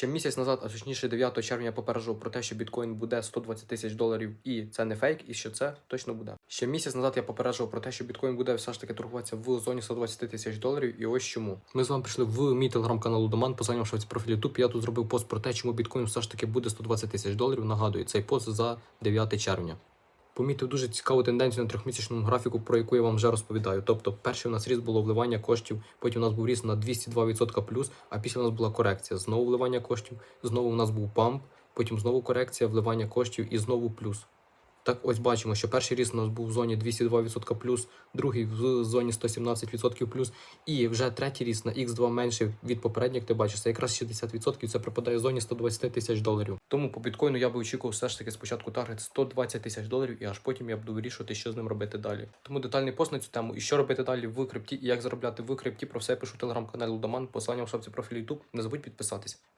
Ще місяць назад, а точніше 9 червня, попереджував про те, що біткоін буде 120 тисяч доларів, і це не фейк, і що це точно буде. Ще місяць назад я попереджував про те, що біткоін буде все ж таки торгуватися в зоні 120 тисяч доларів. І ось чому. Ми з вами прийшли в мій телеграм-канал Доман, в профілі Туп. Я тут зробив пост про те, чому біткоін все ж таки буде 120 тисяч доларів. Нагадую, цей пост за 9 червня. Помітив дуже цікаву тенденцію на трьохмісячному графіку, про яку я вам вже розповідаю. Тобто, перший у нас ріст було вливання коштів, потім у нас був ріст на 202% плюс, а після у нас була корекція. Знову вливання коштів, знову у нас був памп, потім знову корекція, вливання коштів і знову плюс. Так, ось бачимо, що перший ріст у нас був в зоні 202% плюс, другий в зоні 117% плюс, і вже третій ріст на X2 менше від попередніх, ти бачиш, це якраз 60%, це припадає в зоні 120 тисяч доларів. Тому по біткоїну я би очікував все ж таки спочатку таргет 120 тисяч доларів, і аж потім я буду вирішувати, що з ним робити далі. Тому детальний пост на цю тему і що робити далі в крипті, і як заробляти в крипті, про все я пишу телеграм-каналі Лудоман, посилання в шапці профілю YouTube. Не забудь підписатись.